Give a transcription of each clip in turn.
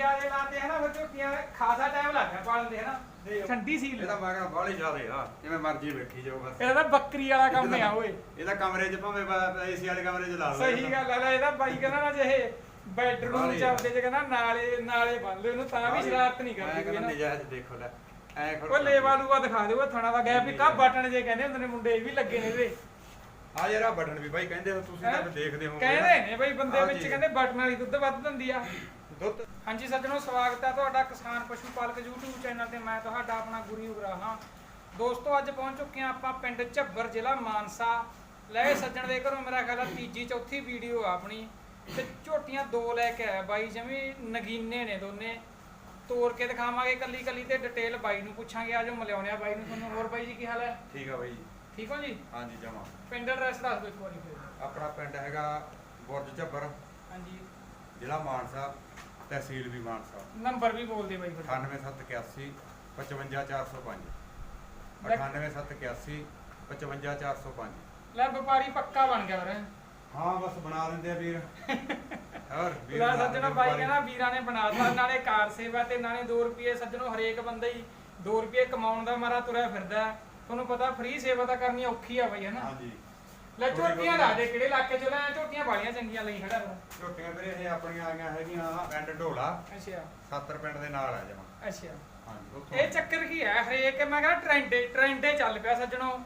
ਜਿਆਦੇ ਲਾਤੇ ਹਨਾ ਫਿਰ ਝੋਟੀਆਂ ਖਾਸਾ ਟਾਈਮ ਲੱਗ ਗਿਆ ਪਾਲਣ ਦੇ ਹਨਾ। ਠੰਡੀ ਸੀ ਇਹਦਾ ਮੈਂ ਕਹਿੰਦਾ ਬਾਹਲੇ ਜ਼ਿਆਦੇ ਆ ਜਿਵੇਂ ਮਰਜ਼ੀ ਵੇਖੀ ਜਾਓ ਬਸ। ਇਹਦਾ ਤਾਂ ਬੱਕਰੀ ਵਾਲਾ ਕੰਮ ਆ ਓਏ। ਇਹਦਾ ਕਮਰੇ 'ਚ ਭਾਵੇਂ ਏਸੀ ਵਾਲੇ ਕਮਰੇ 'ਚ ਲਾ ਲਓ ਸਹੀ ਗੱਲ ਹੈ ਇਹਦਾ ਬਾਈ ਕਹਿੰਦਾ ਨਾ ਜੇ ਇਹ ਬੈਡਰੂਮ ਬਾਹਲੀ ਚ ਆਪਦੇ ਚ ਕਹਿੰਦਾ ਨਾਲੇ ਨਾਲੇ ਬੰਨ ਲਓ ਇਹਨੂੰ ਤਾਂ ਵੀ ਸ਼ਰਾਰਤ ਨਹੀਂ ਕਰਦੀ ਕਹਿੰਦਾ ਨਾ। ਨਜਾਇਜ਼ ਦੇਖੋ ਲੈ ਐ ਉਹ ਲੇਵਾ ਲੂਆ ਦਿਖਾ ਦਿਓ ਥਣਾ ਦਾ ਗੈਪ ਵੀ ਕਾ ਬਟਨ ਜੇ ਕਹਿੰਦੇ ਹੁੰਦੇ ਨੇ ਮੁੰਡੇ ਇਹ ਵੀ ਲੱਗੇ ਨੇ ਇਹਦੇ। ਆ ਯਾਰ ਆ ਬਟਨ ਵੀ ਬਾਈ ਕਹਿੰਦੇ ਹੋ ਤੁਸੀਂ ਤਾਂ ਹੈਂ? ਦੇਖਦੇ ਹੋ ਕਹਿੰਦੇ ਨੇ। ਬਈ ਬੰਦੇ ਵਿੱਚ। ਕਹਿੰਦੇ ਬਟਨ ਵਾਲੀ ਦੁੱਧ ਵੱਧ ਦਿੰਦੀ ਆ। ਦੁੱਧ। ਹਾਂਜੀ ਸੱਜਣੋ ਸਵਾਗਤ ਹੈ ਤੁਹਾਡਾ ਕਿਸਾਨ ਪਸ਼ੂ ਪਾਲਕ YouTube ਚੈਨਲ ਤੇ। ਮੈਂ ਤੁਹਾਡਾ ਆਪਣਾ ਗੁਰੂ ਉਗਰਾ ਹਾਂ। ਦੋਸਤੋ ਅੱਜ ਪਹੁੰਚ ਚੁੱਕੇ ਹਾਂ ਆਪਾਂ ਪਿੰਡ ਝੱਬਰ ਜ਼ਿਲ੍ਹਾ ਮਾਨਸਾ। ਲੈ ਸੱਜਣ ਦੇ ਘਰੋਂ ਮੇਰਾ ਖਿਆਲ ਆ ਤੀਜੀ ਚੌਥੀ ਵੀਡੀਓ ਆ ਆਪਣੀ। ਤੇ ਝੋਟੀਆਂ ਦੋ ਲੈ ਕੇ ਆਇਆ ਬਾਈ ਜਮੀ ਨਗੀਨੇ ਨੇ ਦੋਨੇ। ਤੋੜ ਕੇ ਦਿਖਾਵਾਂਗੇ ਕੱਲੀ ਕੱਲੀ ਤੇ ਡਿਟੇਲ ਬਾਈ ਨੂੰ ਪੁੱਛਾਂਗੇ। ਆਜੋ ਮਿਲਾਉਣੇ ਆ ਬਾਈ ਨੂੰ ਤੁਹਾਨੂੰ। ਹੋਰ ਬਾਈ ਜੀ ਕੀ ਹਾਲ ਹੈ? ਠੀਕ ਆ ਬਾਈ ਠੀਕ ਹੋ ਜੀ? ਹਾਂਜੀ ਜਮਾ। ਪਿੰਡ ਐਡਰੈਸ ਦੱਸ ਦਿਓ ਇੱਕ ਵਾਰੀ ਫਿਰ। ਆਪਣਾ ਪਿੰਡ ਹੈਗਾ ਬੁਰਜ ਝੱਬਰ। ਹਾਂਜੀ। ਜ਼ਿਲ੍ਹਾ ਮਾਨਸਾ। ਤਹਿਸੀਲ ਵੀ ਮਾਨਸਾ। ਨੰਬਰ ਵੀ ਬੋਲ ਦੇ ਬਾਈ ਫਿਰ। 98781 55405 ਲੈ- 98781 55405 ਲੈ ਵਪਾਰੀ ਪੱਕਾ ਬਣ ਗਿਆ ਵੀਰੇ। ਹਾਂ ਬਸ ਬਣਾ ਦਿੰਦੇ ਆ ਵੀਰ। ਹੋਰ ਵੀਰ ਲੈ ਸੱਜਣੋ ਬਾਈ। ਕਹਿੰਦਾ ਵੀਰਾਂ ਨੇ ਬਣਾਤਾ ਨਾਲੇ ਕਾਰ ਸੇਵਾ ਤੇ ਨਾਲੇ 2 ਰੁਪਏ ਸੱਜਣੋ ਹਰੇਕ ਬੰਦਾ ਹੀ 2 ਰੁਪਏ ਕਮਾਉਣ ਦਾ ਮਾਰਾ ਤੁਰਿਆ ਫਿਰਦਾ। ਤੁਹਾਨੂੰ ਪਤਾ ਫ੍ਰੀ ਸੇਵਾ ਤਾਂ ਕਰਨੀ ਔਖੀ ਆ ਬਈ ਹਨਾ ਹਾਂਜੀ। ਲੈ ਝੋਟੀਆਂ। ਦੱਸ ਦੇ ਕਿਹੜੇ ਇਲਾਕੇ ਚੋਂ ਲੈ ਝੋਟੀਆਂ ਵਾਲੀਆਂ ਚੰਗੀਆਂ ਲਈ ਖੜਾ ਫਿਰ ਝੋਟੀਆਂ ਵੀਰੇ ਇਹ ਆਪਣੀਆਂ ਆਈਆਂ ਹੈਗੀਆਂ ਪਿੰਡ ਢੋਲਾ। ਅੱਛਾ। 70 ਪਿੰਡ ਦੇ ਨਾਲ ਆ ਜਮਾ। ਅੱਛਾ। ਹਾਂਜੀ ਉੱਥੋਂ। ਇਹ ਚੱਕਰ ਕੀ ਹੈ? ਹਰੇਕ ਮੈਂ ਕਹਿੰਦਾ ਟ੍ਰੈਂਡੇ ਟ੍ਰੈਂਡੇ ਚੱਲ ਪਿਆ ਸੱਜਣੋ।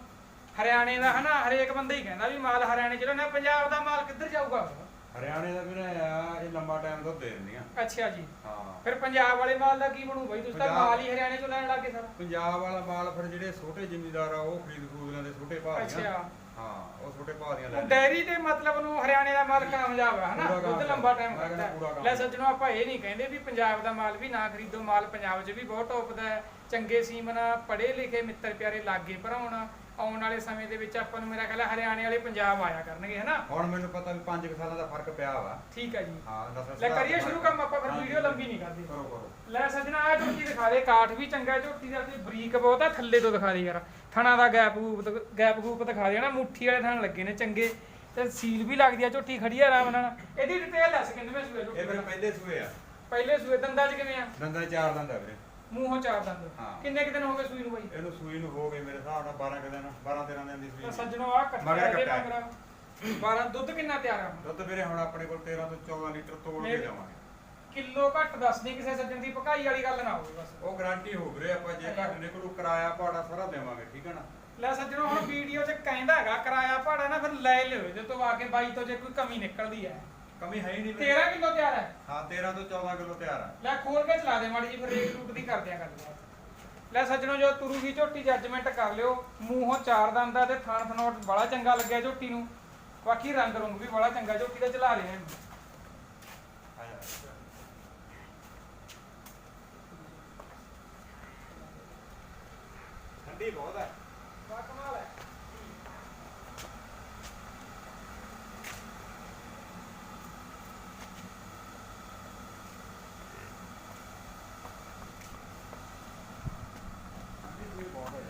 ਹਰਿਆਣੇ ਦਾ ਹਨਾ ਹਰੇਕ ਬੰਦਾ ਹੀ ਕਹਿੰਦਾ ਵੀ ਮਾਲ ਹਰਿਆਣੇ ਚ ਲੈਣਾ ਪੰਜਾਬ ਦਾ ਮਾਲ ਕਿੱਧਰ ਜਾਊਗਾ? ਹਰਿਆਣੇ ਦਾ ਵੀਰੇ ਆ ਇਹ ਲੰਬਾ ਟਾਈਮ ਤੋਂ ਦੇ ਦਿੰਦੀਆਂ। ਅੱਛਾ ਜੀ। ਹਾਂ। ਫਿਰ ਪੰਜਾਬ ਵਾਲੇ ਮਾਲ ਦਾ ਕੀ ਬਣੂ ਬਈ? ਤੁਸੀਂ ਤਾਂ ਪੰਜਾਬ- ਮਾਲ ਹੀ ਹਰਿਆਣੇ ਚੋਂ ਲੈਣ ਲੱਗੇ ਸਾਰਾ। ਪੰਜਾਬ ਵਾਲਾ ਮਾਲ ਫਿਰ ਜਿਹੜੇ ਛੋਟੇ ਜ਼ਿਮੀਂਦਾਰ ਆ ਉਹ ਖਰੀਦ ਖੂਦ ਲੈਂਦੇ ਛੋਟੇ ਭਾਅ ਦੀਆਂ। ਅੱਛਾ। ਹਾਂ ਉਹ ਛੋਟੇ ਭਾਅ ਦੀਆਂ ਲੈਂਦੇ ਡੈਰੀ ਦੇ ਮਤਲਬ ਨੂੰ ਹਰਿਆਣੇ ਦਾ ਮਾਲ ਕਾਮਯਾਬ ਹੈ ਹਨਾ? ਪੂਰਾ ਦੁੱਧ ਕਾਮਯਾਬ। ਲੰਬਾ ਟਾਈਮ ਮੈਂ ਕਹਿੰਦਾ ਪੂਰਾ ਕਰਦਾ ਕਾਮਯਾਬ। ਲੈ ਸੱਜਣੋ ਆਪਾਂ ਇਹ ਨਹੀਂ ਕਹਿੰਦੇ ਵੀ ਪੰਜਾਬ ਦਾ ਮਾਲ ਵੀ ਨਾ ਖਰੀਦੋ ਮਾਲ ਪੰਜਾਬ 'ਚ ਵੀ ਬਹੁਤ ਟੌਪ ਦਾ ਹੈ। ਚੰਗੇ ਸੀਮਨ ਪੜ੍ਹੇ ਲਿਖੇ ਮਿੱਤਰ ਪਿਆਰੇ ਲਾਗੇ ਭਰਾਉਣ ਆਉਣ ਵਾਲੇ ਸਮੇਂ ਦੇ ਵਿੱਚ ਆਪਾਂ ਨੂੰ ਮੇਰਾ ਖਿਆਲ ਹੈ ਹਰਿਆਣੇ ਵਾਲੇ ਪੰਜਾਬ ਆਇਆ ਕਰਨਗੇ ਹਨਾ? ਹੁਣ ਮੈਨੂੰ ਪਤਾ ਵੀ 5 ਸਾਲਾਂ ਦਾ ਫ਼ਰਕ ਪਿਆ ਵਾ। ਠੀਕ ਹੈ ਜੀ। ਹਾਂ ਨਸਲ ਲੈ ਕਰੀਏ ਸ਼ੁਰੂ। ਕੰਮ ਆਪਾਂ ਫਿਰ। ਵੀਡੀਓ ਲੰਬੀ ਨਹੀਂ ਕਰਦੇ। ਕਰੋ ਕਰੋ। ਲੈ ਸੱਜਣਾ ਆ ਝੋਟੀ ਦਿਖਾ ਦੇ ਕਾਠ ਵੀ ਚੰਗਾ ਝੋਟੀ ਦਾ ਤੇ ਬਰੀਕ ਬਹੁਤ ਆ ਥੱਲੇ ਤੋਂ ਦਿਖਾ ਦੇ ਯਾਰ। ਥਣਾ ਦਾ ਗੈਪ ਗੂਪ ਗੈਪ ਗੂਪ ਦਿਖਾ ਦੇ ਨਾ ਮੁੱਠੀ ਵਾਲੇ ਥਣ ਲੱਗੇ ਨੇ ਚੰਗੇ ਤੇ ਸੀਲ ਵੀ ਲੱਗਦੀ ਆ ਝੋਟੀ ਖੜੀ ਆ ਆਰਾਮ ਨਾਲ। ਇਹਦੀ ਡਿਟੇਲ ਦੱਸ ਕਿੰਨਵੇਂ ਸੂਏ ਇਹ ਮੇਰੇ ਪਹਿਲੇ ਸੂਏ ਆ। ਪਹਿਲੇ ਸੂਏ ਦੰਦਾਂ 'ਚ ਕਿਵੇਂ ਆ? ਦੰਦਾਂ ਚਾਰ ਦੰਦ ਆ ਵੀਰੇ। ਮੂੰਹੋਂ ਚਾਰ ਦੰਦ। ਹਾਂ। ਕਿੰਨੇ ਕਿ ਦਿਨ ਹੋ ਗਏ ਸੂਈ ਨੂੰ ਬਾਈ? ਇਹਨੂੰ ਸੂਈ ਨੂੰ ਹੋ ਗਏ ਮੇਰੇ ਹਿਸਾਬ ਨਾਲ 12 ਕੁ ਦਿਨ 12 13 ਦਿਨ ਦੀ ਤਾਂ ਸੂਈ ਸੱਜਣੋ ਆ ਮਗਰ ਕੱਟਿਆ। ਦੇ ਕੱਟਿਆ। 12 ਦੁੱਧ ਕਿੰਨਾ ਤਿਆਰ ਆ ਦੁੱਧ ਵੀਰੇ ਹੁਣ ਆਪਣੇ ਕੋਲ 13 ਤੋਂ 14 ਲੀਟਰ ਤੋੜ ਕੇ ਮੇਰੇ- ਜਾਵਾਂਗੇ ਕਿਲੋ ਘੱਟ ਦੱਸਦੀ ਕਿਸੇ ਸੱਜਣ ਦੀ ਪਕਾਈ ਵਾਲੀ ਗੱਲ ਨਾ ਹੋਵੇ ਬਸ। ਉਹ ਗਾਰੰਟੀ ਹੋ ਵੀਰੇ ਆਪਾਂ ਜੇ ਘੱਟ ਨਿਕਲੂ ਕਿਰਾਇਆ ਭਾੜਾ ਸਾਰਾ ਦੇਵਾਂਗੇ ਠੀਕ ਹੈ ਨਾ? ਲੈ ਸੱਜਣੋ ਹੁਣ ਵੀਡੀਓ 'ਚ ਕਹਿੰਦਾ ਹੈਗਾ ਕਿਰਾਇਆ ਭਾੜਾ ਨਾ ਫਿਰ ਲੈ ਲਿਓ ਇਹਦੇ ਤੋਂ ਆ ਕੇ ਬਾਈ ਤੋਂ ਜੇ ਕੋਈ ਕਮੀ ਨਿਕਲਦੀ ਹੈ। ਕਮੀ ਹੈ ਹੀ ਨਹੀਂ ਵੀਰੇ। 13 ਕਿਲੋ ਤਿਆਰ ਹੈ? ਹਾਂ 13 ਤੋਂ 14 ਕਿਲੋ ਤਿਆਰ ਆ ਲੈ ਖੋਲ ਕੇ ਚਲਾ ਦੇ ਮਾੜੀ ਜੀ ਫਿਰ ਰੇਟ ਰੂਟ ਦੀ ਕਰਦੇ ਆ ਗੱਲ। ਲੈ ਸੱਜਣੋ ਜੋ ਤੁਰੂਗੀ ਝੋਟੀ ਜੱਜਮੈਂਟ ਕਰ ਲਿਓ ਮੂੰਹੋਂ ਚਾਰ ਦੰਦ ਆ ਤੇ ਥਣ ਥਣੋਟ ਬੜਾ ਚੰਗਾ ਲੱਗਿਆ ਝੋਟੀ ਨੂੰ। ਬਾਕੀ ਰੰਗ ਰੰਗ ਵੀ ਬੜਾ ਚੰਗਾ ਝੋਟੀ ਦਾ ਚਲਾ ਰਿਹਾ ਇਹਨੂੰ। ਠੰਡੀ ਬਹੁਤ ਹੈ ਬਾ ਕਮਾਲ ਹੈ ਠੰਡੀ ਸੂਈ ਬਹੁਤ ਹੈ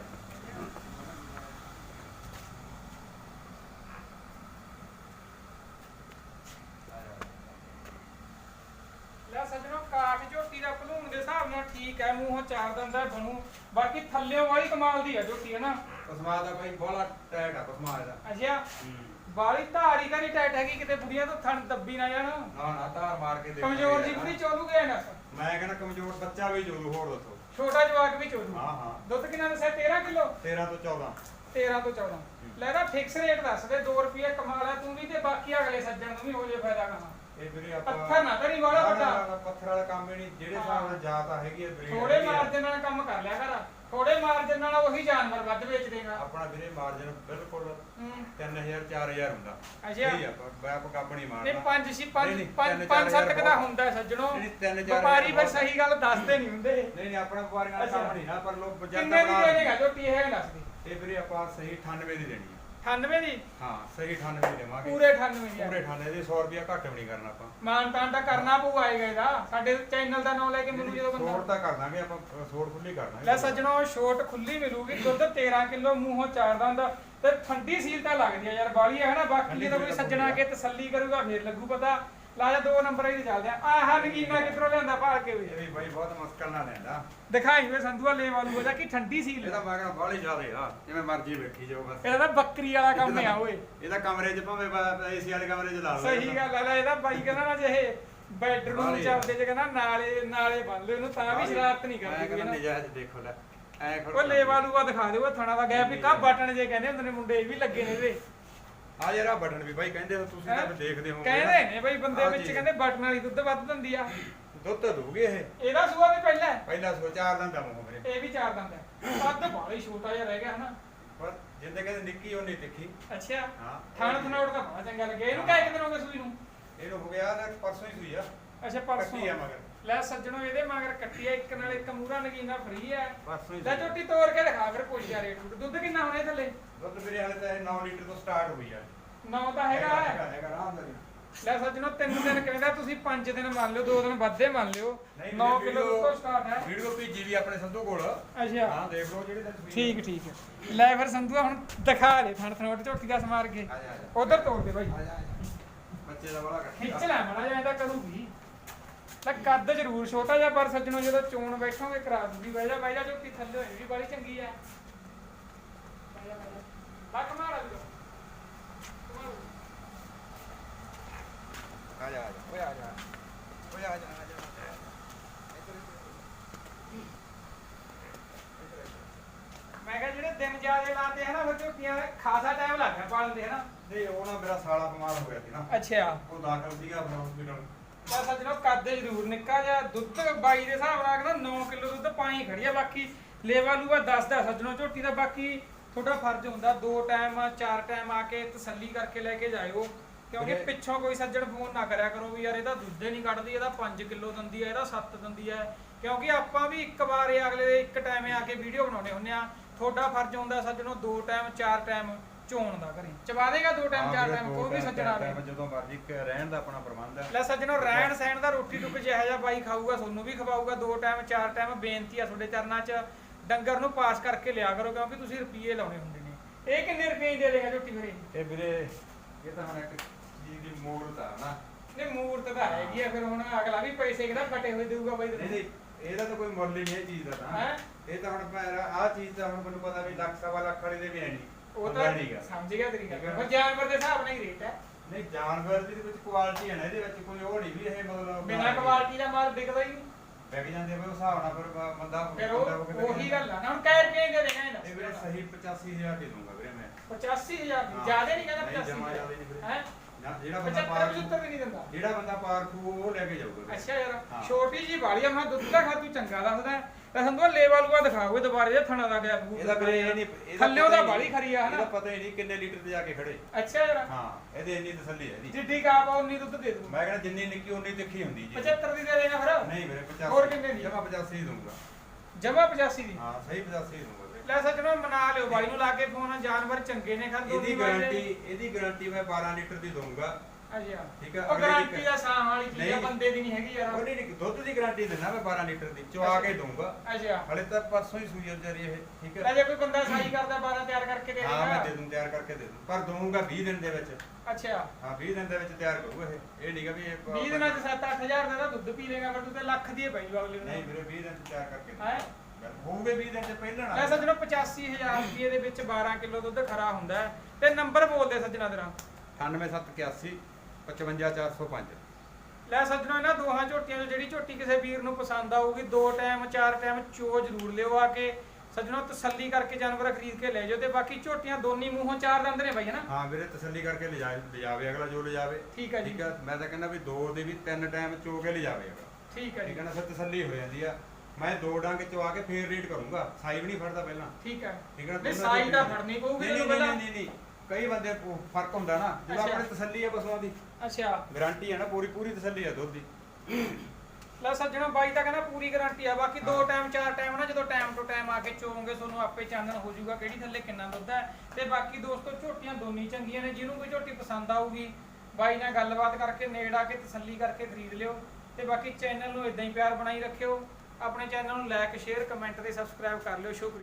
ਲੈ ਸੱਜਣੋ ਕਾਠ ਝੋਟੀ ਦਾ ਭਲੂਣ ਦੇ ਹਿਸਾਬ ਨਾਲ ਠੀਕ ਹੈ ਮੂੰਹੋਂ ਚਾਰ ਦੰਦ ਬਣੂ ਬਾਕੀ ਥੱਲਿਓਂ ਵਾਲੀ ਕਮਾਲ ਦੀ ਹੈ ਝੋਟੀ ਹੈ ਨਾ? ਕਸਮਾ ਦਾ ਭਾਈ ਬੋਲਾ ਟੈਟ ਆ ਕਸਮਾ ਦਾ। ਅਜਿਆ ਬਾਲੀ ਧਾਰੀ ਤਾਂ ਨਹੀਂ ਟਾਈਟ ਹੈਗੀ ਕਿਤੇ ਬੁੜੀਆਂ ਤੋਂ ਥਣ ਦੱਬੀ ਨਾ ਜਾਣ। ਨਾ ਨਾ ਧਾਰ ਮਾਰ ਕੇ ਦੇਖੋ। ਕਮਜ਼ੋਰ ਜੀ ਬੁੜੀ ਚੋਲੂ ਗਏ ਨਾ। ਮੈਂ ਕਹਿੰਦਾ ਕਮਜ਼ੋਰ ਬੱਚਾ ਵੀ ਜੋਲੂ ਹੋਰ ਦੱਸੋ। ਛੋਟਾ ਜਵਾਕ ਵੀ ਚੋਲੂ। ਹਾਂ ਹਾਂ। ਦੁੱਧ ਕਿੰਨਾ ਦੱਸਿਆ? 13 ਕਿਲੋ? 13 ਤੋਂ 14 13 ਤੋਂ 14 ਲੈ ਇਹਦਾ ਫਿਕਸ ਰੇਟ ਦੱਸ ਦੇ 2 ਰੁਪਏ ਕਮਾ ਲੈ ਤੂੰ ਵੀ ਤੇ ਬਾਕੀ ਅਗਲੇ ਸੱਜਣ ਨੂੰ ਵੀ ਹੋ ਜੇ ਫਾਇਦਾ ਕਮਾ ਇਹ ਵੀਰੇ ਆਪਾਂ ਪੱਥਰ ਨਾ ਧਰੀ ਵਾਲਾ ਨਾ, ਵੱਡਾ। ਨਾ, ਨਾ, ਪੱਥਰ ਵਾਲਾ ਕੰਮ ਹੀ ਨਹੀਂ ਜਿਹੜੇ ਹਿਸਾਬ ਨਾਲ ਜਾਤ ਆ ਹੈਗੀ ਹੈ breed ਥੋੜੇ ਹੈਗੀ ਆ। ਮਾਰਜਨ ਨਾਲ ਕੰਮ ਕਰ ਲਿਆ ਕਰ। ਥੋੜੇ ਮਾਰਜਨ ਨਾਲ ਉਹੀ ਜਾਨਵਰ ਵੱਧ ਵੇਚ ਦੇਗਾ। ਆਪਣਾ ਵੀਰੇ ਮਾਰਜਨ ਬਿਲਕੁਲ ਹੂੰ। 3000 4000 ਹੁੰਦਾ। ਅੱਛਾ। ਸਹੀ ਆ ਬੈਪ ਕੰਪਨੀ ਨੇ ਮਾਰਦਾ ਪੰਜ ਸੀ ਪੰਜ ਨਹੀਂ, ਨਹੀਂ, ਪੰਜ ਤਿੰਨ ਪੰਜ ਚਾਰ ਸੱਤ ਹਜ਼ਾਰ ਕਦਾ ਬਹੁਤ। ਹੁੰਦਾ ਸੱਜਣੋ। ਨਹੀਂ, ਤਿੰਨ ਚਾਰ ਵਪਾਰੀ ਫਿਰ ਹਜ਼ਾਰ ਸਹੀ ਗੱਲ ਦੱਸਦੇ ਨਹੀਂ ਹੁੰਦੇ। ਨਹੀਂ ਨਹੀਂ ਆਪਣਾ ਵਪਾਰੀਆਂ ਦਾ ਅੱਛਾ। ਕੰਮ ਨਹੀਂ ਨਾ ਪਰ ਲੋਕ ਜਨਤਾ ਕਿੰਨੇ ਦੀ ਬਣਾ ਦੇ ਦੇਗਾ ਝੋਟੀ ਇਹ ਦੱਸ ਦੇ ਇਹ ਵੀਰੇ ਆਪਾਂ ਸਹੀ 98 ਦੀ ਦੇਣੀ 98 ਦੀ? ਹਾਂ ਸਹੀ 98 ਦੀ ਦੇਵਾਂਗੇ। ਪੂਰੇ 98 ਦੀ ਪੂਰੇ 98 ਦੀ 100 ਰੁਪਿਆ ਘੱਟ ਵੀ ਨਹੀਂ ਕਰਨਾ ਆਪਾਂ। ਮਾਨ ਤਾਨ ਤਾਂ ਕਰਨਾ ਪਊ ਆਏਗਾ ਇਹਦਾ ਸਾਡੇ ਚੈਨਲ ਦਾ ਨਾਮ ਲੈ ਕੇ ਮੈਨੂੰ ਜਦੋਂ ਬੰਦਾ। ਤਾਂ ਕਰ ਦਾਂਗੇ ਆਪਾਂ ਛੋੜ ਖੁੱਲੀ ਕਰ ਦਾਂਗੇ। ਲੈ ਸੱਜਣੋ ਛੋਟ ਖੁੱਲੀ ਮਿਲੂਗੀ। ਦੁੱਧ 13 ਕਿਲੋ ਮੂੰਹੋਂ ਚਾਰ ਦੰਦ। ਤੇ ਠੰਡੀ ਸੀਲ ਤਾਂ ਲੱਗਦੀ ਆ ਯਾਰ ਬਾਲੀ ਹੈ ਨਾ? ਬਾਕੀ ਜਦੋਂ ਕੋਈ ਸੱਜਣਾ ਕੇ ਤਸੱਲੀ ਕਰੂਗਾ ਫੇਰ ਲੱਗੂ ਪਤਾ। ਲਾ ਜਾ ਦੋ ਨੰਬਰ ਹੀ ਚੱਲਦੇ ਆ। ਆਹ ਨਗੀਨਾ ਕਿੱਧਰੋਂ ਲਿਆਂਦਾ? ਭਾਲ ਕੇ ਵੇ ਇਹ ਵੀ ਬਾਈ ਬਹੁਤ ਮੁਸ਼ਕਲ ਨਾਲ ਲੈਂਦਾ ਦਿਖਾਈ ਵੇ ਸੰਧੂਆ ਲੈ ਵਾਲੂ ਉਹਦਾ ਕੀ ਠੰਡੀ ਸੀ ਇਹਦਾ ਮੈਂ ਕਹਿੰਦਾ ਬਾਹਲੀ ਜ਼ਿਆਦੇ ਆ। ਜਿਵੇਂ ਮਰਜ਼ੀ ਵੇਖੀ ਜਾਓ ਬਸ। ਇਹਦਾ ਤਾਂ ਬੱਕਰੀ ਵਾਲਾ ਕੰਮ ਆ ਓਏ। ਇਹਦਾ ਕਮਰੇ 'ਚ ਭਾਵੇਂ ਏਸੀ ਵਾਲੇ ਕਮਰੇ 'ਚ ਲਾ ਲਓ ਸਹੀ ਗੱਲ ਆ ਲੈ ਇਹਦਾ ਬਾਈ ਕਹਿੰਦਾ ਨਾ ਜੇ ਇਹ ਬੈਡਰੂਮ ਬਾਹਲੀ ਚ ਆਪਦੇ ਚ ਕਹਿੰਦਾ ਨਾਲੇ ਨਾਲੇ ਬੰਨ ਲਓ ਇਹਨੂੰ ਤਾਂ ਵੀ ਸ਼ਰਾਰਤ ਨਹੀਂ ਕਰਦੀ ਕਹਿੰਦਾ ਨਾ। ਨਜਾਇਜ਼ ਦੇਖੋ ਲੈ। ਐ ਉਹ ਲੈ ਵਾਲੂਆ ਦਿਖਾ ਦਿਓ ਥਣਾ ਦਾ ਗੈਪ ਇੱਕ ਆ ਬਟਨ ਜੇ ਕਹਿੰਦੇ ਹੁੰਦੇ ਨੇ ਮੁੰਡੇ ਇਹ ਵੀ ਲੱਗੇ ਨੇ ਇਹਦੇ। ਆ ਯਾਰ ਆ ਬਟਨ ਵੀ ਬਾਈ ਕਹਿੰਦੇ ਹੋ ਤੁਸੀਂ ਤਾਂ? ਦੇਖਦੇ ਹੋ ਕਹਿੰਦੇ ਨੇ ਬਈ ਬੰਦੇ ਵਿੱਚ। ਕਹਿੰਦੇ ਬਟਨ ਵਾਲੀ ਦੁੱਧ ਵੱਧ ਦਿੰਦੀ ਆ। ਦੁੱਧ ਤਾਂ ਦੂਗੇ ਇਹ। ਇਹਦਾ ਸੂਆ ਵੀ ਪਹਿਲਾਂ ਹੈ। ਪਹਿਲਾ ਸੋ ਚਾਰ ਦਿਨ ਦਾ ਮੂੰਹ ਮੇਰੇ। ਇਹ ਵੀ ਚਾਰ ਦੰਦ ਹੈ ਕੱਦ ਬਾਲੀ ਛੋਟਾ ਜਿਹਾ ਰਹਿ ਗਿਆ ਹਨਾ। ਪਰ ਜਿੰਦੇ ਕਹਿੰਦੇ ਨਿੱਕੀ ਉਹ ਨਹੀਂ ਤਿੱਖੀ। ਅੱਛਾ। ਹਾਂ। ਥਣ ਥਣੋੜ ਦਾ ਬੜਾ ਚੰਗਾ ਲੱਗਿਆ। ਇਹਨੂੰ ਕਾਹ ਹੋ ਗਿਆ ਸੂਈ ਨੂੰ। ਇਹਨੂੰ ਹੋ ਗਿਆ ਨਾ ਪਰਸੋਂ ਹੀ ਸੂਈ ਆ। ਅੱਛਾ ਪਰਸੋਂ। ਕੱਟੀ ਆ ਮਗਰ। ਲੈ ਸੱਜਣੋ ਇਹਦੇ ਮਗਰ ਕੱਟੀ ਆ ਇੱਕ ਨਾਲ ਇੱਕ ਮੂਰਾ ਨਗੀਨਾ ਫਰੀ ਹੀ ਲੈ ਆ। ਝੋਟੀ ਤੋੜ ਕੇ ਦਿਖਾ ਫਿਰ ਪੁੱਛ ਜਾ ਰੇਟ ਰੂਟ। ਦੁੱਧ ਕਿੰਨਾ ਹੋਣਾ ਇਹ ਥੱਲੇ? ਦੁੱਧ ਮੇਰੇ ਹਾਲੇ ਤਾਂ 9 ਲੀਟਰ ਤੋਂ ਸਟਾਰਟ ਹੋਈ ਆ। ਨੌ ਤਾਂ ਹੈਗਾ। ਹੈਗਾ ਆਰਾਮ ਨਾਲ। ਲੈ ਸੱਜਣੋ ਤਿੰਨ ਦਿਨ ਕਹਿੰਦਾ ਤੁਸੀਂ ਪੰਜ ਦਿਨ ਮੰਨ ਲਿਓ ਦੋ ਦਿਨ ਵੱਧੇ ਮੰਨ ਲਿਓ। ਨਹੀਂ 9 ਵੀਡੀਓ- ਕਿਲੋ ਦੁੱਧ ਤੋਂ ਸਟਾਰਟ ਹੈ। ਵੀਡੀਓ ਭੇਜੀ ਵੀ ਆਪਣੇ ਸੰਧੂ ਕੋਲ। ਅੱਛਾ। ਹਾਂ ਦੇਖ ਲਓ ਜਿਹੜੇ ਸੂਈ ਠੀਕ ਠੀਕ ਹੈ। ਲੈ ਫਿਰ ਸੰਧੂਆ ਹੁਣ ਦਿਖਾ ਦੇ ਥਣ ਥਣੋਟ ਝੋਟੀ ਦਾ ਸਮਾਰ ਕੇ। ਆ ਜਾ ਆ ਜਾ। ਉਧਰ ਤੋੜ ਦੇ ਬਾਈ। ਆ ਜਾ, ਆ ਜਾ। ਬੱਚੇ ਦਾ ਬੜਾ ਖਿੱਚ ਲੈ ਮੜਾ ਜਾਂ ਤਾਂ ਕਰੂਗੀ। ਲੈ ਕੱਦ ਜ਼ਰੂਰ ਛੋਟਾ ਜਿਹਾ ਪਰ ਸੱਜਣੋ ਜਦੋਂ ਚੋਣ ਬੈਠੋਗੇ ਕਰਾ ਦੂਗੀ ਬਹਿ ਜਾ ਬਹਿ ਜਾ ਝੋਟੀ ਥੱਲੇ ਹੋਈ ਵੀ ਬੜੀ ਚੰਗੀ ਹੈ ਬਹਿ ਜਾ, ਬਹਿ ਜਾ। ਲੱਕ ਮਾਰਾ ਵੀ ਆ ਜਾ ਆ ਜਾ ਓਏ ਆ ਜਾ ਓਏ ਆ ਜਾ ਆ ਜਾ। ਮੈਂ ਕਿਹਾ ਜਿਹੜੇ ਦਿਨ ਜਿਆਦੇ ਲਾਤੇ ਹਨਾ ਫਿਰ ਝੋਟੀਆਂ ਖਾਸਾ ਟਾਈਮ ਲੱਗ ਗਿਆ ਪਾਲਣ ਦੇ ਹਨਾ? ਨਹੀਂ ਉਹ ਨਾ ਮੇਰਾ ਸਾਲਾ ਬਿਮਾਰ ਹੋ ਗਿਆ ਸੀ ਨਾ। ਅੱਛਾ। ਉਹ ਦਾਖਲ ਸੀਗਾ ਆਪਣਾ ਹਸਪੀਟਲ ਬਸ ਸੱਜਣੋ ਕੱਦ ਜ਼ਰੂਰ ਨਿੱਕਾ ਜਿਹਾ ਦੁੱਧ ਬਾਈ ਦੇ ਹਿਸਾਬ ਨਾਲ ਕਹਿੰਦਾ 9 ਕਿਲੋ ਦੁੱਧ ਪਾਣੀ ਖੜੀ ਆ ਬਾਕੀ। ਲੇਵਾ ਲੂਆ ਦੱਸਦਾ ਸੱਜਣੋ ਝੋਟੀ ਦਾ ਬਾਕੀ ਤੁਹਾਡਾ ਫਰਜ਼ ਹੁੰਦਾ ਦੋ ਟਾਈਮ ਚਾਰ ਟਾਈਮ ਆ ਕੇ ਤਸੱਲੀ ਕਰਕੇ ਲੈ ਕੇ ਜਾਇਓ। ਕਿਉਂਕਿ ਵੀਰੇ- ਪਿੱਛੋਂ ਕੋਈ ਸੱਜਣ ਫੋਨ ਨਾ ਕਰਿਆ ਕਰੋ ਵੀ ਯਾਰ ਇਹਦਾ ਦੁੱਧ ਨਹੀਂ ਕੱਢਦੀ ਇਹਦਾ 5 ਕਿਲੋ ਦਿੰਦੀ ਹੈ ਇਹਦਾ 7 ਦਿੰਦੀ ਹੈ ਕਿਉਂਕਿ ਆਪਾਂ ਵੀ ਇੱਕ ਵਾਰ ਇਹ ਅਗਲੇ ਦੇ ਇੱਕ ਟਾਈਮ ਆ ਕੇ ਵੀਡੀਓ ਬਣਾਉਣੇ ਹੁੰਦੇ ਆ। ਤੁਹਾਡਾ ਫਰਜ਼ ਹੁੰਦਾ ਸੱਜਣੋ ਦੋ ਟਾਈਮ ਚਾਰ ਟਾਈਮ ਚੋਣ ਦਾ ਘਰੇ। ਚਵਾ ਦੇਗਾ ਦੋ ਟਾਈਮ ਚਾਰ ਟਾਈਮ ਕੋਈ ਵੀ ਸੱਜਣ ਆਵੇ। ਜਦੋਂ ਮਰਜ਼ੀ ਰਹਿਣ ਦਾ ਆਪਣਾ ਪ੍ਰਬੰਧ ਹੈ। ਲੈ ਸੱਜਣੋ ਰਹਿਣ ਸਹਿਣ ਦਾ ਰੋਟੀ ਟੁੱਕ ਜਿਹਾ ਜਿਹਾ ਬਾਈ ਖਾਊਗਾ ਤੁਹਾਨੂੰ ਵੀ ਖਵਾਊਗਾ ਦੋ ਟਾਈਮ ਚਾਰ ਟਾਈਮ ਬੇਨਤੀ ਆ ਤੁਹਾਡੇ ਚਰਨਾਂ 'ਚ। ਡੰਗਰ ਨੂੰ ਪਾਸ ਕਰਕੇ ਲਿਆ ਕਰੋ ਕਿਉਂਕਿ ਤੁਸੀਂ ਰੁਪਏ ਲਾਉਣੇ ਹੁੰਦੇ ਨੇ। ਇਹ ਕਿੰਨੇ ਰੁਪਏ ਦੇ ਦੇਗਾ ਝੋਟੀ ਫਿਰੇ ਇਹ ਵੀਰੇ ਇਹ ਤਾਂ ਹੁਣ ਇੱਕ ਚੀਜ਼ ਦੀ ਮੂਰਤ ਆ ਨਾ। ਨੇ ਮੂਰਤ ਤਾਂ ਹੈਗੀ ਆ ਫਿਰ ਹੁਣ ਅਗਲਾ ਵੀ ਪੈਸੇ ਕਿਹਦਾ ਫਟੇ ਹੋਏ ਦੇਊਗਾ ਬਾਈ ਨਹੀਂ ਨਹੀਂ ਇਹਦਾ ਤਾਂ ਕੋਈ ਮੁੱਲ ਹੀ ਨਹੀਂ ਇਹ ਚੀਜ਼ ਦਾ ਤਾਂ। ਹੈਂ? ਇਹ ਤਾਂ ਹੁਣ ਆਹ ਚੀਜ਼ ਤਾਂ ਹੁਣ ਮੈਨੂੰ ਪਤਾ ਵੀ ਲੱਖ ਸਵਾ ਲੱਖ ਵਾਲੀ ਦੇ ਵੀ ਹੈ ਨਹੀਂ। ਉਹ ਤਾਂ ਨਹੀਂਗਾ। ਸਮਝ ਗਿਆ ਤੇਰੀ ਗੱਲ। ਪਰ ਜਾਨਵਰ ਦੇ ਹਿਸਾਬ ਨਾਲ ਹੀ ਰੇਟ ਹੈ ਨਹੀਂ ਜਾਨਵਰ ਦੀ ਕੁਝ ਕੁਆਲਿਟੀ ਹੈ ਨਾ ਇਹਦੇ ਵਿੱਚ ਕੋਈ ਉਹ ਨਹੀਂ ਵੀ ਇਹ ਮਤਲਬ ਬਿਨਾਂ ਕੁਆਲਿਟੀ ਦਾ ਮਾਲ ਵਿਕਦਾ ਹੀ ਨਹੀਂ ਵਿਕ ਜਾਂਦੇ ਉਸ ਹਿਸਾਬ ਨਾਲ ਫਿਰ ਬ- ਬੰਦਾ ਫਿਰ ਉਹ ਉਹ ਗੱਲ ਆ ਨਾ ਹੁਣ ਕੈ ਰੁਪਏ ਦੇ ਦੇਗਾ ਇਹ ਵੀਰੇ ਸਹੀ 85000 ਦੇ ਦੂੰਗਾ ਵੀਰੇ ਮੈਂ 85000 ਦੀ ਹਾਂ। ਜ਼ਿਆਦਾ ਨਹੀਂ ਕਹਿੰਦਾ ਨਹੀਂ, ਜਮਾਂ 85000 ਜ਼ਿਆਦਾ ਨਹੀਂ ਵੀਰੇ। ਹੈ ਨਾ ਜਿਹੜਾ ਬੰਦਾ 75 ਪਾਰ 75 ਵੀ ਨਹੀਂ ਦਿੰਦਾ ਜਿਹੜਾ ਬੰਦਾ ਪਾਰਖੂ ਉਹ ਲੈ ਕੇ ਜਾਊਗਾ ਵੀਰੇ। ਅੱਛਾ ਯਾਰ ਹਾਂ। ਛੋਟੀ ਜੀ ਆ ਮੈਂ ਦੁੱਧ ਦਾ ਖਾਤੂ ਚੰਗਾ ਦੱਸਦਾ ਤਾਂ ਸੰਦੋ ਲੇਵਲ ਲੂਆ ਦਿਖਾਓਗੇ ਦੁਬਾਰੇ ਜੇ ਥਣਾ ਦਾ ਗਿਆ ਬੂਟ ਇਹਦਾ ਵੀਰੇ ਇਹ ਨਹੀਂ ਇਹਦਾ ਥੱਲੇ ਉਹਦਾ ਬਾਲੀ ਨਹੀਂ- ਖਰੀ ਆ ਇਹਦਾ ਹਨਾ ਪਤਾ ਹੀ ਨਹੀਂ ਕਿੰਨੇ ਲੀਟਰ ਤੇ ਜਾ ਕੇ ਖੜੇ। ਅੱਛਾ ਯਾਰ। ਹਾਂ ਇਹਦੇ ਇੰਨੀ ਤਸੱਲੀ ਹੈ ਇਹਦੀ। ਜਿੱਡੀ ਕਾਪ ਆ ਉਨੀ ਦੁੱਧ ਦੇ ਦੂੰ ਮੈਂ ਕਹਿੰਦਾ ਜਿੰਨੀ ਨਿੱਕੀ ਉਨੀ ਤਿੱਖੀ ਹੁੰਦੀ ਜੀ। 75 ਦੀ ਦੇ ਦੇਗਾ ਫਿਰ। ਨਹੀਂ ਵੀਰੇ 50 ਹੋਰ ਕਿੰਨੇ ਦੀ? ਜਮਾ 85 ਹੀ ਦੂੰਗਾ ਜਮਾ 85 ਦੀ? ਹਾਂ ਸਹੀ 85 ਹੀ ਦੂੰਗਾ ਵੀਰੇ। ਲੈ ਸੱਜਣੋ ਮਨਾ ਲਿਓ ਬਾਈ ਨੂੰ ਲਾ ਕੇ ਫੋਨ ਜਾਨਵਰ ਚੰਗੇ ਨੇ ਖਰ ਇਹਦੀ ਗਾਰੰਟੀ ਇਹਦੀ ਗਾਰੰਟੀ ਮੈਂ 12 ਲੀਟਰ ਦੀ ਦਊਂਗਾ। ਅੱਛਾ। ਠੀਕ ਹੈ, ਉਹ ਅਗਲੇ ਦੀ ਗਾਰੰਟੀ ਸਾਹ ਵਾਲੀ ਚੀਜ਼ ਆ ਨਹੀਂ। ਬੰਦੇ ਦੀ ਨਹੀਂ ਹੈਗੀ ਯਾਰ। ਉਹ ਨਹੀਂ ਨਹੀਂ ਦੁੱਧ ਦੀ ਗਾਰੰਟੀ ਦਿੰਦਾ ਮੈਂ 12 ਲੀਟਰ ਦੀ ਚਵਾ ਕੇ ਦਊਂਗਾ। ਅੱਛਾ। ਹਲੇ ਤਾਂ ਪਰਸੋਂ ਹੀ ਸੂਈ ਵਿਚਾਰੀ ਇਹ ਠੀਕ ਲੈ ਹੈ ਜੇ ਕੋਈ ਬੰਦਾ ਸਾਈ ਕਰਦਾ 12 ਤਿਆਰ ਕਰਕੇ ਦੇ ਹਾਂ ਮੈਂ ਦੇ ਦੇਗਾ? ਦੂੰ ਤਿਆਰ ਕਰਕੇ ਦੇ ਦੂੰ। ਪਰ ਦਊਂਗਾ 20 ਦਿਨ ਦੇ ਵਿੱਚ। ਅੱਛਾ। ਹਾਂ 20 ਦਿਨ ਦੇ ਵਿੱਚ ਤਿਆਰ ਕਰੂ ਇਹ। ਇਹ ਨਹੀਂਗਾ ਵੀ ਇਹ 20 ਦਿਨਾਂ ਚ 7-8000 ਦਾ ਤਾਂ ਦੁੱਧ ਪੀ ਲੇਗਾ ਫਿਰ ਤੂੰ ਤੇ ਲੱਖ ਦੀ ਪਈ ਅਗਲੇ ਨੂੰ। ਨਹੀਂ ਵੀਰੇ 20 ਦਿਨ ਚ ਤਿਆਰ ਕਰਕੇ ਹੈਂ? ਹੋਊਗੇ 20 ਦਿਨ ਚ ਪਹਿਲਾਂ ਲੈ ਨਾ ਸੱਜਣੋ 85000 ਰੁਪਏ ਦੇ ਵਿੱਚ 12 ਕਿਲੋ ਦੁੱਧ ਖਰਾ ਹੁੰਦਾ ਹੈ। ਤੇ ਨੰਬਰ ਬੋਲਦੇ ਸੱਜਣਾ ਤੇਰਾ। 98781 55405 ਲੈ ਸੱਜਣੋ ਇਹਨਾਂ ਦੋਹਾਂ ਝੋਟੀਆਂ ਚੋਂ ਜਿਹੜੀ ਝੋਟੀ ਕਿਸੇ ਵੀਰ ਨੂੰ ਪਸੰਦ ਆਊਗੀ ਦੋ ਟਾਈਮ ਚਾਰ ਟਾਈਮ ਚੋ ਜ਼ਰੂਰ ਲਿਓ ਆ ਕੇ। ਸੱਜਣੋ ਤਸੱਲੀ ਕਰਕੇ ਜਾਨਵਰ ਖਰੀਦ ਕੇ ਲੈ ਜਾਓ ਤੇ ਬਾਕੀ ਝੋਟੀਆਂ ਦੋਨੀ ਮੂੰਹੋਂ ਚਾਰ ਦੰਦ ਨੇ ਬਾਈ ਹਨਾ ਹਾਂ ਵੀਰੇ ਤਸੱਲੀ ਕਰਕੇ ਲਿਜਾ ਲਿਜਾਵੇ ਅਗਲਾ ਜੋ ਲਿਜਾਵੇ। ਠੀਕ ਹੈ ਜੀ। ਠੀਕ ਮੈਂ ਤਾਂ ਕਹਿੰਦਾ ਵੀ ਦੋ ਦੇ ਵੀ ਤਿੰਨ ਟਾਈਮ ਚੋ ਕੇ ਲਿਜਾਵੇ ਅਗਲਾ। ਠੀਕ ਹੈ ਠੀਕ ਜੀ ਨਾ? ਫਿਰ ਤਸੱਲੀ ਹੋ ਜਾਂਦੀ ਆ। ਮੈਂ ਦੋ ਡੰਗ ਚਵਾ ਕੇ ਫੇਰ ਰੀਡ ਕਰੂੰਗਾ। ਸਾਈ ਵੀ ਨਹੀਂ ਫੜਦਾ ਪਹਿਲਾਂ। ਠੀਕ ਹੈ ਠੀਕ ਹੈ ਨਾ? ਸਾਈ ਦੀ ਫੜਨੀ ਪਊਗੀ ਨਹੀਂ ਨਹੀਂ ਨਹੀਂ। ਕਈ ਬੰਦੇ ਫ਼ਰਕ ਹੁੰਦਾ ਨਾ ਅੱਛਾ। ਆਪਣੇ ਤਸੱਲੀ ਹੈ ਪਸ਼ੂਆਂ ਦੀ ਅੱਛਾ। ਗਾਰੰਟੀ ਹੈ ਨਾ ਪੂਰੀ ਪੂਰੀ ਤਸੱਲੀ ਹੈ ਦੁੱਧ ਦੀ। ਲੈ ਸੱਜਣੋ ਬਾਈ ਤਾਂ ਕਹਿੰਦਾ ਪੂਰੀ ਗਾਰੰਟੀ ਆ ਬਾਕੀ ਦੋ ਹਾਂ। ਟਾਈਮ ਚਾਰ ਟਾਈਮ ਨਾ ਜਦੋਂ ਟਾਈਮ ਟੂ ਟਾਈਮ ਆ ਕੇ ਚੋਵੋਗੇ ਤੁਹਾਨੂੰ ਆਪੇ ਚਾਨਣ ਹੋ ਜਾਊਗਾ ਕਿਹੜੀ ਥੱਲੇ ਕਿੰਨਾ ਦੁੱਧ ਹੈ। ਤੇ ਬਾਕੀ ਦੋਸਤੋ ਝੋਟੀਆਂ ਦੋਨੀ ਚੰਗੀਆਂ ਨੇ ਜਿਹਨੂੰ ਕੋਈ ਝੋਟੀ ਪਸੰਦ ਆਊਗੀ ਬਾਈ ਨਾਲ ਗੱਲਬਾਤ ਕਰਕੇ ਨੇੜ ਆ ਕੇ ਤਸੱਲੀ ਕਰਕੇ ਖਰੀਦ ਲਿਓ। ਤੇ ਬਾਕੀ ਚੈਨਲ ਨੂੰ ਇਦਾਂ ਹੀ ਪਿਆਰ ਬਣਾਈ ਰੱਖਿਓ। ਆਪਣੇ ਚੈਨਲ ਨੂੰ ਲਾਈਕ ਸ਼ੇਅਰ ਕਮੈਂਟ ਤੇ ਸਬਸਕ੍ਰਾਈਬ ਕਰ ਲਿਓ। ਸ਼ੁਕਰੀਆ।